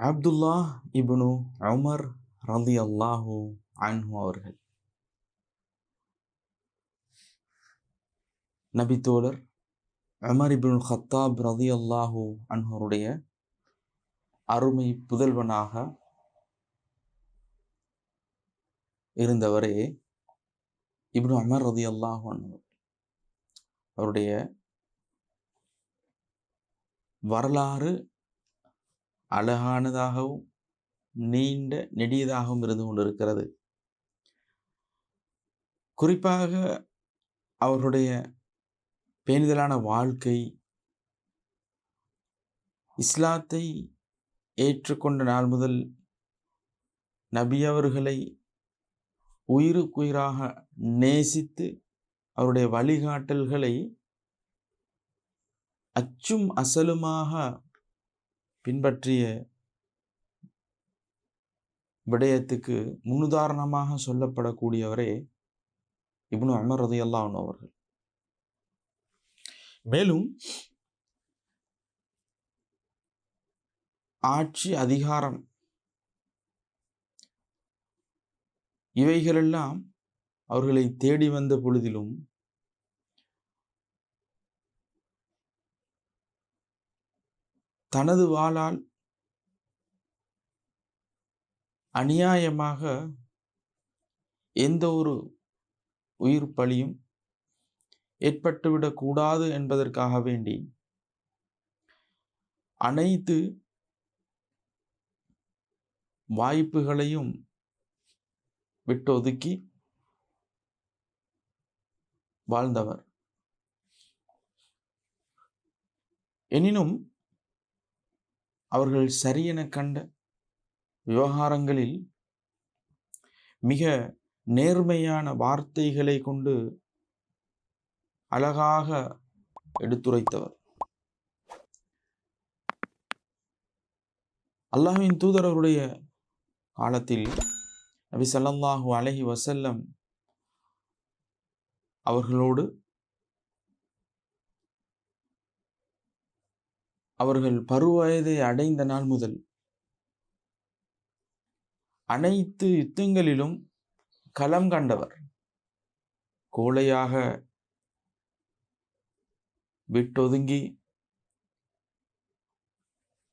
அப்துல்லா இப்னு Umar ரதி அல்லாஹு அன்ஹு அவர்கள். நபித்தோழர் உமர் இப்னு ஹத்தாப் ரதி அல்லாஹு அன்ஹருடைய அருமை புதல்வனாக இருந்தவரே இப்னு அமர் ரதி அல்லாஹு அன்ஹர் அவருடைய வரலாறு அழகானதாகவும் நீண்ட நெடியதாகவும் இருந்து கொண்டிருக்கிறது. குறிப்பாக அவர்களுடைய பேணிதலான வாழ்க்கை இஸ்லாத்தை ஏற்றுக்கொண்ட நாள் முதல் நபி அவர்களை உயிருக்குயிராக நேசித்து அவருடைய வழிகாட்டல்களை அச்சும் அசலுமாக பின்பற்றிய விடயத்துக்கு முன்னுதாரணமாக சொல்லப்படக்கூடியவரே இப்னு அமர் ரதி அவர்கள். மேலும் ஆட்சி அதிகாரம் இவைகளெல்லாம் அவர்களை தேடி வந்த பொழுதிலும் தனது வாளால் அநியாயமாக எந்த ஒரு உயிர் பலியும் ஏற்பட்டுவிடக்கூடாது என்பதற்காக வேண்டி அனைத்து வாய்ப்புகளையும் விட்டொதுக்கி வாழ்ந்தவர். எனினும் அவர்கள் சரியென கண்ட விவகாரங்களில் மிக நேர்மையான வார்த்தைகளை கொண்டு அழகாக எடுத்துரைத்தவர். அல்லாஹின் தூதர் அவருடைய காலத்தில் நபி சல்லாஹூ அலஹி வசல்லம் அவர்களோடு அவர்கள் பருவயதை அடைந்த நாள் முதல். அனைத்து யுத்தங்களிலும் களம் கண்டவர். கோழையாக விட்டொதுங்கி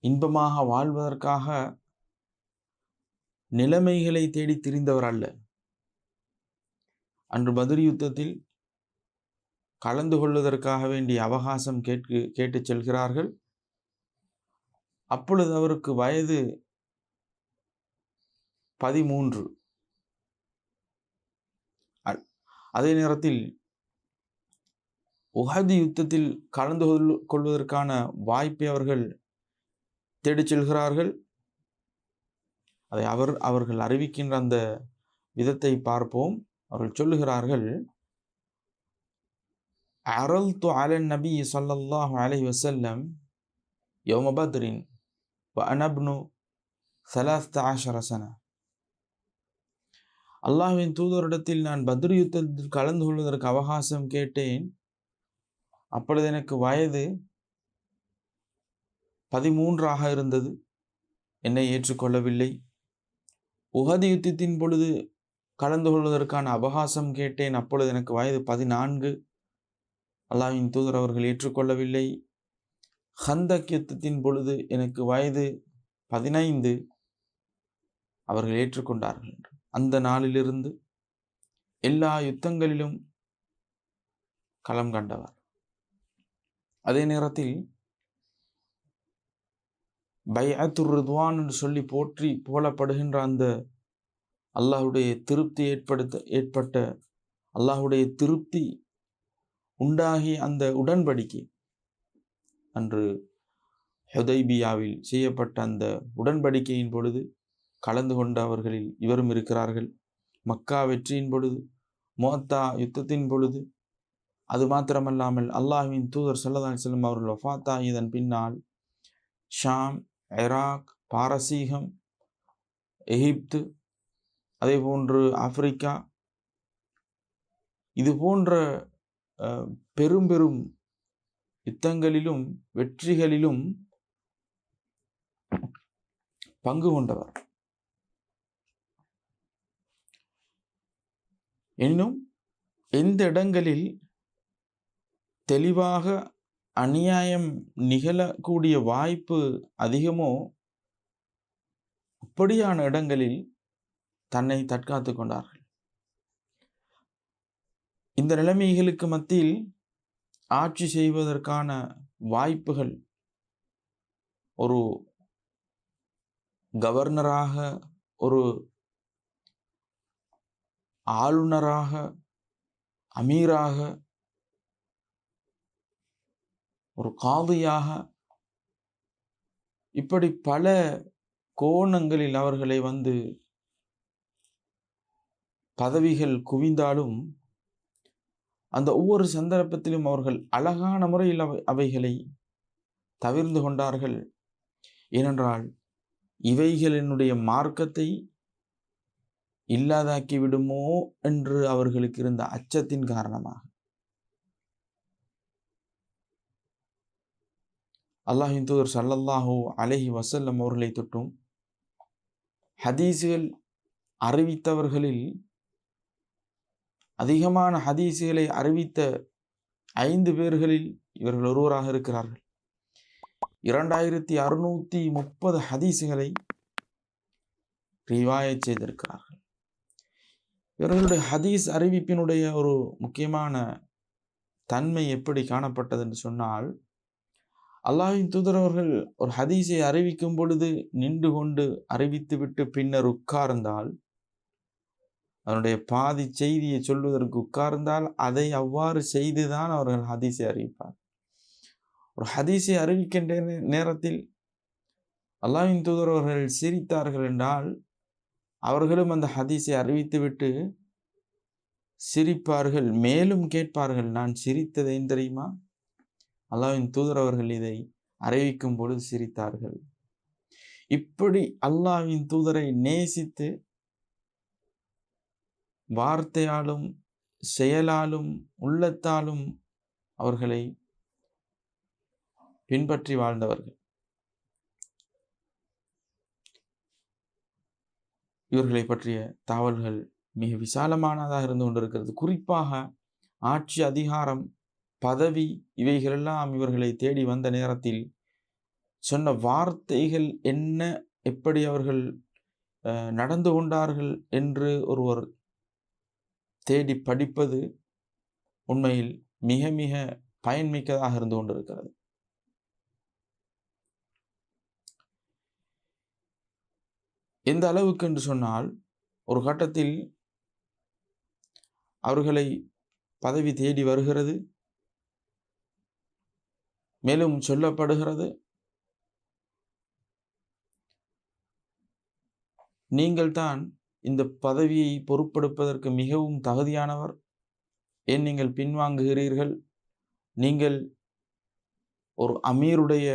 இன்பமாக வாழ்வதற்காக நிலைமைகளை தேடி திரிந்தவர் அல்ல. அன்று மதுரை யுத்தத்தில் கலந்து கொள்வதற்காக வேண்டிய அவகாசம் கேட்கு கேட்டுச் செல்கிறார்கள். அப்பொழுது அவருக்கு வயது பதிமூன்று. அ- அதே நேரத்தில் உஹது யுத்தத்தில் கலந்து கொள்வதற்கான வாய்ப்பை அவர்கள் தேடிச் செல்கிறார்கள். அதை அவர் அவர்கள் அறிவிக்கின்ற அந்த விதத்தை பார்ப்போம். அவர்கள் சொல்லுகிறார்கள் அரல்து அலன் நபி ஸல்லல்லாஹு அலை வசல்லம் யோமபத்ரின் அன அப்னு சலாஸ்த ஆஷரசனா அல்லாஹ்வின் தூதரிடத்தில் நான் பத்ரி யுத்தத்தில் கலந்து கொள்வதற்கு அவகாசம் கேட்டேன். அப்பொழுது எனக்கு வயது பதிமூன்றாக இருந்தது. என்னை ஏற்றுக்கொள்ளவில்லை. உகதி யுத்தத்தின் பொழுது கலந்து கொள்வதற்கான அவகாசம் கேட்டேன். அப்பொழுது எனக்கு வயது பதினான்கு. அல்லாவின் தூதர் அவர்கள் ஏற்றுக்கொள்ளவில்லை. ஹந்தக் யுத்தத்தின் பொழுது எனக்கு வயது பதினைந்து அவர்கள் ஏற்றுக்கொண்டார்கள் அந்த நாளிலிருந்து எல்லா யுத்தங்களிலும் களம் கண்டவர். அதே நேரத்தில் பைஅத்துர் ரிதுவான் என்று சொல்லி போற்றி போலப்படுகின்ற அந்த அல்லாஹுடைய திருப்தி ஏற்படுத்த ஏற்பட்ட அல்லாஹுடைய திருப்தி உண்டாகி அந்த உடன்படிக்கை அன்று ஹுதைபியாவில் செய்யப்பட்ட அந்த உடன்படிக்கையின் பொழுது கலந்து கொண்டவர்களில் இவரும் இருக்கிறார்கள். மக்கா வெற்றியின் பொழுது மோத்தா யுத்தத்தின் பொழுது அது மாத்திரமல்லாமல் அல்லாஹ்வின் தூதர் சல்லதா செல்லும் அவர்கள் ஒஃபாத்தா இதன் பின்னால் ஷாம் இராக் பாரசீகம் எகிப்து அதே போன்று ஆப்பிரிக்கா இது போன்ற பெரும் பெரும் யுத்தங்களிலும் வெற்றிகளிலும் பங்கு கொண்டவர். எனினும் எந்த இடங்களில் தெளிவாக அநியாயம் நிகழக்கூடிய வாய்ப்பு அதிகமோ அப்படியான இடங்களில் தன்னை தற்காத்து கொண்டார்கள். இந்த நிலைமைகளுக்கு மத்தியில் ஆட்சி செய்வதற்கான வாய்ப்புகள் ஒரு கவர்னராக ஒரு ஆளுநராக அமீராக ஒரு காதியாக இப்படி பல கோணங்களில் அவர்களை வந்து பதவிகள் குவிந்தாலும் அந்த ஒவ்வொரு சந்தர்ப்பத்திலும் அவர்கள் அழகான முறையில் அவை அவைகளை தவிர்ந்து கொண்டார்கள். ஏனென்றால் இவைகளினுடைய மார்க்கத்தை இல்லாதாக்கி விடுமோ என்று அவர்களுக்கு இருந்த அச்சத்தின் காரணமாக. அல்லாஹின் தூதர் சல்லல்லாஹூ அலஹி வசல்லம் அவர்களை தொட்டும் ஹதீஸுகள் அறிவித்தவர்களில் அதிகமான ஹதீஸுகளை அறிவித்த ஐந்து பேர்களில் இவர்கள் ஒருவராக இருக்கிறார்கள். இரண்டாயிரத்தி அறுநூற்றி முப்பது ஹதீஸுகளை ரிவாயத் செய்திருக்கிறார்கள். இவர்களுடைய ஹதீஸ் அறிவிப்பினுடைய ஒரு முக்கியமான தன்மை எப்படி காணப்பட்டது என்று சொன்னால் அல்லாஹின் தூதரவர்கள் ஒரு ஹதீஸை அறிவிக்கும் பொழுது நின்று கொண்டு அறிவித்துவிட்டு பின்னர் உட்கார்ந்தால் அதனுடைய பாதி செய்தியை சொல்வதற்கு உட்கார்ந்தால் அதை அவ்வாறு செய்துதான் அவர்கள் ஹதீஸை அறிவிப்பார். ஒரு ஹதீஸை அறிவிக்கின்ற நேரத்தில் அல்லாவின் தூதர் அவர்கள் சிரித்தார்கள் என்றால் அவர்களும் அந்த ஹதீஸை அறிவித்துவிட்டு சிரிப்பார்கள் மேலும் கேட்பார்கள் நான் சிரித்தது ஏன் தெரியுமா? அல்லாவின் தூதர் அவர்கள் இதை அறிவிக்கும் பொழுது சிரித்தார்கள். இப்படி அல்லாவின் தூதரை நேசித்து வார்த்தையாலும் செயலாலும் உள்ளத்தாலும் அவர்களை பின்பற்றி வாழ்ந்தவர்கள். இவர்களை பற்றிய தகவல்கள் மிக விசாலமானதாக இருந்து கொண்டிருக்கிறது. குறிப்பாக ஆட்சி அதிகாரம் பதவி இவைகளெல்லாம் இவர்களை தேடி வந்த நேரத்தில் சொன்ன வார்த்தைகள் என்ன எப்படி அவர்கள் நடந்து கொண்டார்கள் என்று ஒருவர் தேடி படிப்பது உண்மையில் மிக மிக பயன்மிக்கதாக இருந்து கொண்டிருக்கிறது. எந்த அளவுக்கு என்று சொன்னால் ஒரு கட்டத்தில் அவர்களை பதவி தேடி வருகிறது. மேலும் சொல்லப்படுகிறது நீங்கள் தான் இந்த பதவியை பொறுப்பெடுப்பதற்கு மிகவும் தகுதியானவர். ஏன் நீங்கள் பின்வாங்குகிறீர்கள்? நீங்கள் ஒரு அமீருடைய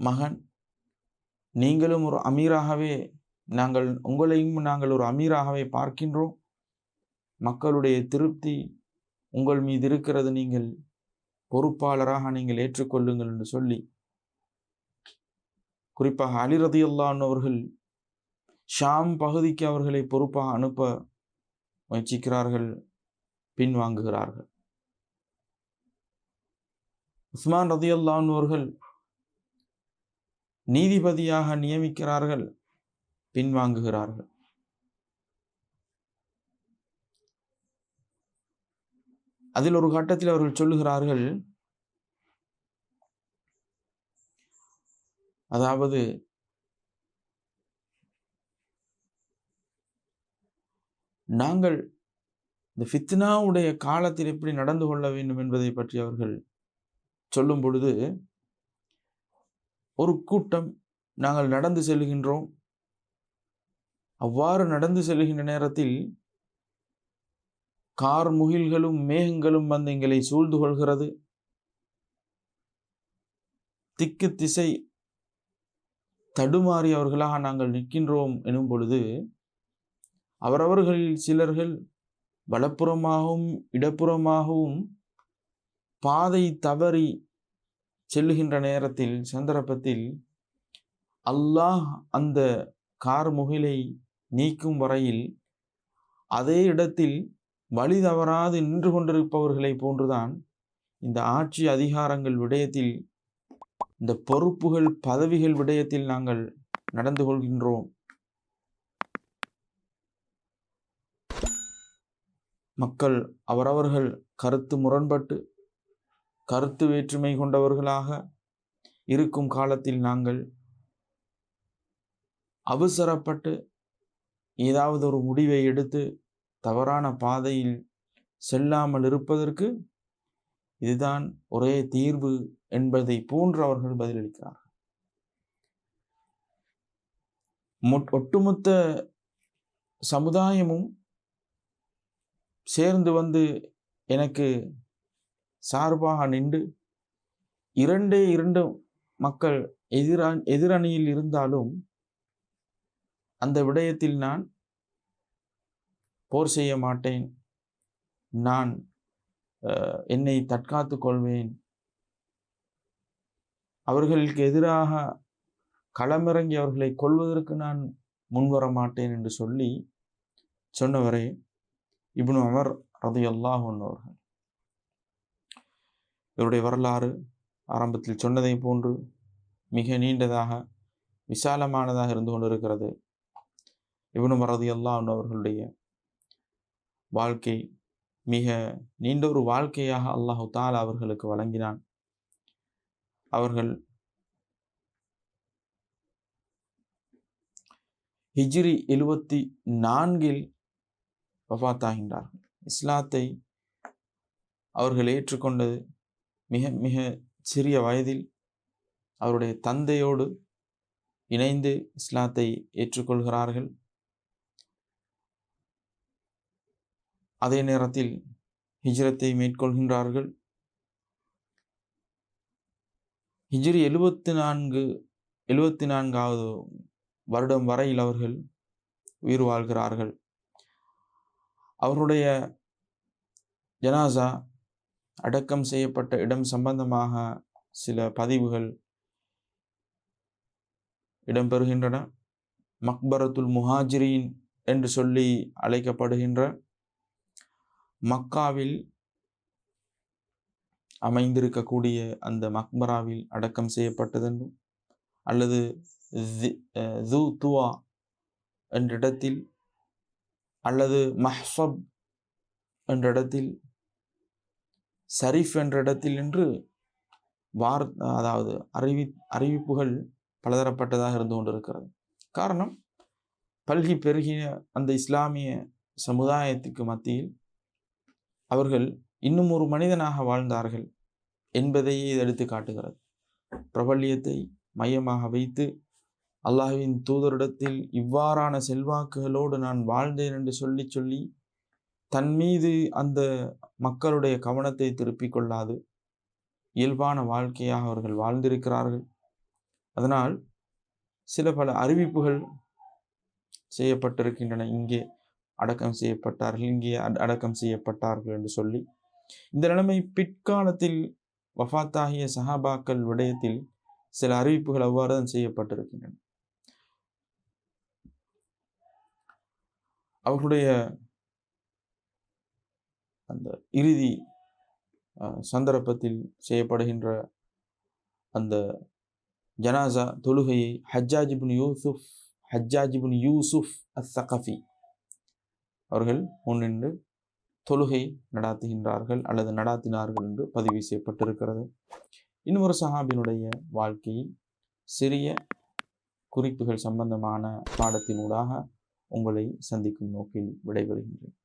மகன். நீங்களும் ஒரு அமீராகவே நாங்கள் உங்களையும் நாங்கள் ஒரு அமீராகவே பார்க்கின்றோம். மக்களுடைய திருப்தி உங்கள் மீது இருக்கிறது. நீங்கள் பொறுப்பாளராக நீங்கள் ஏற்றுக்கொள்ளுங்கள் என்று சொல்லி குறிப்பாக அலிரதியுல்லான் அவர்கள் ஷாம் பகுதிக்கு அவர்களை பொறுப்பாக அனுப்ப முயற்சிக்கிறார்கள் பின்வாங்குகிறார்கள். உஸ்மான் ரதியுல்லான் அவர்கள் நீதிபதியாக நியமிக்கிறார்கள் பின்வாங்குகிறார்கள். அதில் ஒரு கட்டத்தில் அவர்கள் சொல்லுகிறார்கள் அதாவது நாங்கள் இந்த ஃபித்னாவுடைய காலத்தில் எப்படி நடந்து கொள்ள வேண்டும் என்பதை பற்றி அவர்கள் சொல்லும் பொழுது ஒரு கூட்டம் நாங்கள் நடந்து செல்கின்றோம். அவ்வாறு நடந்து செல்கின்ற நேரத்தில் கார் முகில்களும் மேகங்களும் வந்து எங்களை சூழ்ந்து கொள்கிறது. திக்கு திசை தடுமாறியவர்களாக நாங்கள் நிற்கின்றோம் எனும் பொழுது அவரவர்களில் சிலர்கள் வலப்புறமாகவும் இடப்புறமாகவும் பாதை தவறி செல்லுகின்ற நேரத்தில் சந்தர்ப்பத்தில் அல்லாஹ் அந்த கார் முகிலை நீக்கும் வரையில் அதே இடத்தில் வழி தவறாது நின்று கொண்டிருப்பவர்களை போன்றுதான் இந்த ஆட்சி அதிகாரங்கள் விடயத்தில் இந்த பொறுப்புகள் பதவிகள் விடயத்தில் நாங்கள் நடந்து கொள்கின்றோம். மக்கள் அவரவர்கள் கருத்து முரண்பட்டு கருத்து வேற்றுமை கொண்டவர்களாக இருக்கும் காலத்தில் நாங்கள் அவசரப்பட்டு ஏதாவது ஒரு முடிவை எடுத்து தவறான பாதையில் செல்லாமல் இருப்பதற்கு இதுதான் ஒரே தீர்வு என்பதை போன்று அவர்கள் பதிலளிக்கிறார்கள் ஒட்டுமொத்த சமுதாயமும் சேர்ந்து வந்து எனக்கு சார்பாக நின்று இரண்டே இரண்டு மக்கள் எதிரா எதிரணியில் இருந்தாலும் அந்த விடயத்தில் நான் போர் செய்ய மாட்டேன். நான் என்னை தற்காத்து கொள்வேன். அவர்களுக்கு எதிராக களமிறங்கி அவர்களை கொள்வதற்கு நான் முன்வர மாட்டேன் என்று சொல்லி சொன்னவரே இப்னு அமர் ரதி அல்லாஹ் அவர்கள். இவருடைய வரலாறு ஆரம்பத்தில் சொன்னதை போன்று மிக நீண்டதாக விசாலமானதாக இருந்து கொண்டிருக்கிறது. இவனு மரதி அல்லா அவர்களுடைய வாழ்க்கை மிக நீண்ட ஒரு வாழ்க்கையாக அல்லாஹு தால் அவர்களுக்கு வழங்கினான். அவர்கள் ஹிஜ்ரி எழுபத்தி நான்கில் வஃத்தாகின்றார்கள் இஸ்லாத்தை அவர்கள் ஏற்றுக்கொண்டது மிக மிக சிறிய வயதில் அவருடைய தந்தையோடு இணைந்து இஸ்லாத்தை ஏற்றுக்கொள்கிறார்கள். அதே நேரத்தில் ஹிஜ்ரத்தை மேற்கொள்கின்றார்கள். ஹிஜ்ரி எழுபத்தி நான்கு எழுபத்தி நான்காவது வருடம் வரையில் அவர்கள் உயிர் வாழ்கிறார்கள். அவருடைய ஜனாசா அடக்கம் செய்யப்பட்ட இடம் சம்பந்தமாக சில பதிவுகள் இடம்பெறுகின்றன. மக்பரத்துல் முஹாஜிரின் என்று சொல்லி அழைக்கப்படுகின்ற மக்காவில் அமைந்திருக்கக்கூடிய அந்த மக்பராவில் அடக்கம் செய்யப்பட்டதென்றும் அல்லது துவா என்ற இடத்தில் அல்லது மஹ்சப் என்ற இடத்தில் சரிஃப் என்ற இடத்தில் என்று வார் அதாவது அறிவி அறிவிப்புகள் பலதரப்பட்டதாக இருந்து கொண்டிருக்கிறது. காரணம் பல்கி பெருகிய அந்த இஸ்லாமிய சமுதாயத்துக்கு மத்தியில் அவர்கள் இன்னும் ஒரு மனிதனாக வாழ்ந்தார்கள் என்பதையே இது எடுத்து காட்டுகிறது பிரபல்யத்தை மையமாக வைத்து அல்லாஹுவின் தூதரிடத்தில் இவ்வாறான செல்வாக்குகளோடு நான் வாழ்ந்தேன் என்று சொல்லி சொல்லி தன் மீது அந்த மக்களுடைய கவனத்தை திருப்பிக் கொள்ளாது. இயல்பான வாழ்க்கையாக அவர்கள் வாழ்ந்திருக்கிறார்கள். அதனால் சில பல அறிவிப்புகள் செய்யப்பட்டிருக்கின்றன. இங்கே அடக்கம் செய்யப்பட்டார்கள் இங்கே அடக்கம் செய்யப்பட்டார்கள் என்று சொல்லி. இந்த நிலைமை பிற்காலத்தில் வஃத்தாகிய சஹாபாக்கள் விடயத்தில் சில அறிவிப்புகள் அவ்வாறு தான் செய்யப்பட்டிருக்கின்றன. அவர்களுடைய அந்த இறுதி சந்தர்ப்பத்தில் செய்யப்படுகின்ற அந்த ஜனாசா தொழுகையை Hajjaj bin Yusuf Hajjaj bin Yusuf as Thaqafi அவர்கள் முன்னின்று தொழுகை நடாத்துகின்றார்கள் அல்லது நடாத்தினார்கள் என்று பதிவு செய்யப்பட்டிருக்கிறது. இன்னொரு சஹாபினுடைய வாழ்க்கையில் சிறிய குறிப்புகள் சம்பந்தமான பாடத்தினூடாக உங்களை சந்திக்கும் நோக்கில் விடைபெறுகின்றேன்.